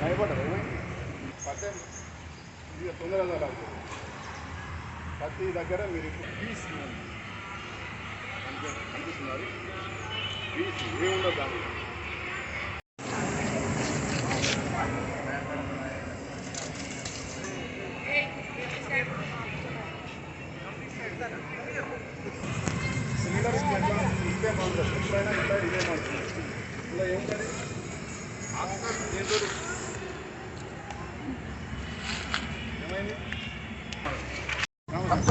భయపడరు పట్టే ఇది తొందరగా రాదు ప్రతి దగ్గర మీరు పీస్ అనిపిస్తున్నారు పీస్ ఏముండదు దాని సిలిండర్ ఇస్తే బాగుంటుంది ఎప్పుడైనా ఇదే మారుతుంది ఇలా ఏముంటుంది ఆస్కర్ ఏదో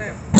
time.